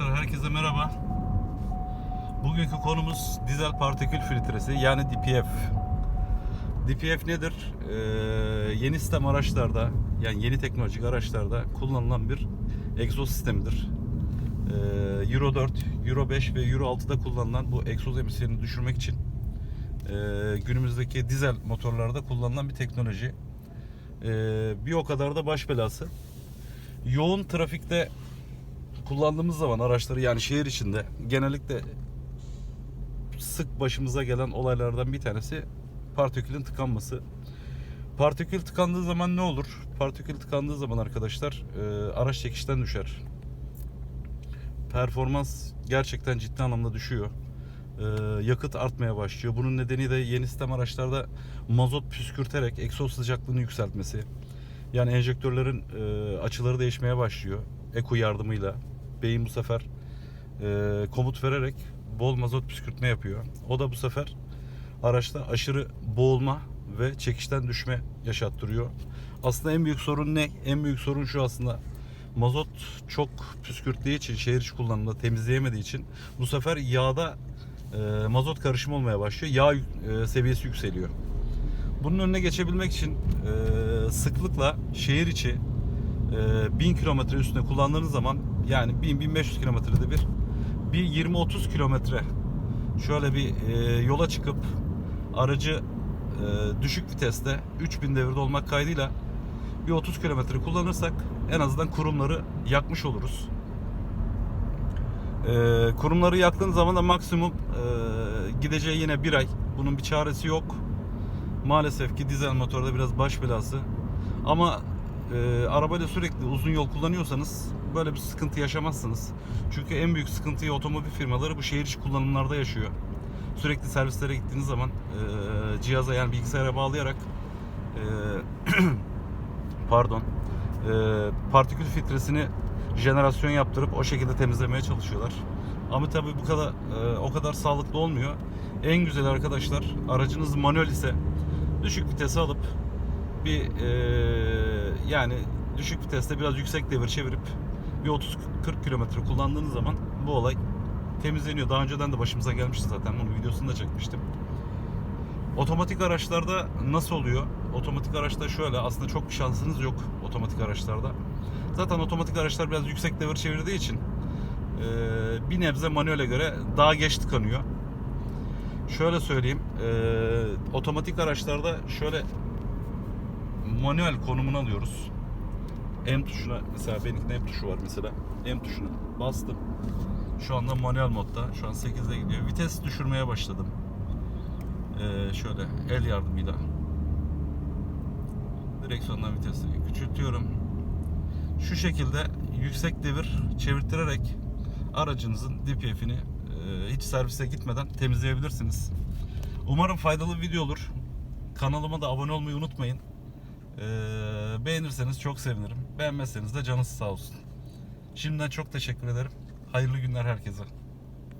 arkadaşlar, herkese merhaba. Bugünkü konumuz dizel partikül filtresi yani DPF. DPF nedir? Ee, yeni sistem araçlarda, yani yeni teknolojik araçlarda kullanılan bir egzoz sistemidir. Ee, Euro 4, Euro 5 ve Euro 6'da kullanılan bu egzoz emisyonunu düşürmek için e, günümüzdeki dizel motorlarda kullanılan bir teknoloji. Ee, bir o kadar da baş belası. Yoğun trafikte kullandığımız zaman araçları yani şehir içinde genellikle sık başımıza gelen olaylardan bir tanesi partikülün tıkanması. Partikül tıkandığı zaman ne olur? Partikül tıkandığı zaman arkadaşlar e, araç çekişten düşer. Performans gerçekten ciddi anlamda düşüyor. E, yakıt artmaya başlıyor. Bunun nedeni de yeni sistem araçlarda mazot püskürterek egzoz sıcaklığını yükseltmesi. Yani enjektörlerin e, açıları değişmeye başlıyor. Eko yardımıyla. Beyin bu sefer e, komut vererek bol mazot püskürtme yapıyor. O da bu sefer araçta aşırı boğulma ve çekişten düşme yaşattırıyor. Aslında en büyük sorun ne? En büyük sorun şu aslında. Mazot çok püskürttüğü için, şehir içi kullanımda temizleyemediği için bu sefer yağda e, mazot karışımı olmaya başlıyor. Yağ e, seviyesi yükseliyor. Bunun önüne geçebilmek için e, sıklıkla şehir içi e, 1000 kilometre üstünde kullandığınız zaman yani 1000-1500 kilometrede bir bir 20-30 kilometre şöyle bir e, yola çıkıp aracı e, düşük viteste 3000 devirde olmak kaydıyla bir 30 kilometre kullanırsak en azından kurumları yakmış oluruz. E, kurumları yaktığın zaman da maksimum e, gideceği yine bir ay. Bunun bir çaresi yok. Maalesef ki dizel motorda biraz baş belası. Ama e, arabayla sürekli uzun yol kullanıyorsanız böyle bir sıkıntı yaşamazsınız. Çünkü en büyük sıkıntıyı otomobil firmaları bu şehir içi kullanımlarda yaşıyor. Sürekli servislere gittiğiniz zaman e, cihaza yani bilgisayara bağlayarak e, pardon e, partikül filtresini jenerasyon yaptırıp o şekilde temizlemeye çalışıyorlar. Ama tabii bu kadar e, o kadar sağlıklı olmuyor. En güzel arkadaşlar aracınız manuel ise düşük vitese alıp bir e, yani düşük viteste biraz yüksek devir çevirip bir 30-40 kilometre kullandığınız zaman bu olay temizleniyor. Daha önceden de başımıza gelmişti zaten. Bunun videosunu da çekmiştim. Otomatik araçlarda nasıl oluyor? Otomatik araçta şöyle aslında çok bir şansınız yok otomatik araçlarda. Zaten otomatik araçlar biraz yüksek devir çevirdiği için e, bir nebze manuele göre daha geç tıkanıyor. Şöyle söyleyeyim. e, otomatik araçlarda şöyle manuel konumunu alıyoruz. M tuşuna mesela benimkinde M tuşu var mesela. M tuşuna bastım. Şu anda manuel modda. Şu an 8'de gidiyor. Vites düşürmeye başladım. Ee, şöyle el yardımıyla direksiyondan vitesi küçültüyorum. Şu şekilde yüksek devir çevirtirerek aracınızın DPF'ini e, hiç servise gitmeden temizleyebilirsiniz. Umarım faydalı bir video olur. Kanalıma da abone olmayı unutmayın. Ee, beğenirseniz çok sevinirim. Beğenmezseniz de canınız sağ olsun. Şimdiden çok teşekkür ederim. Hayırlı günler herkese.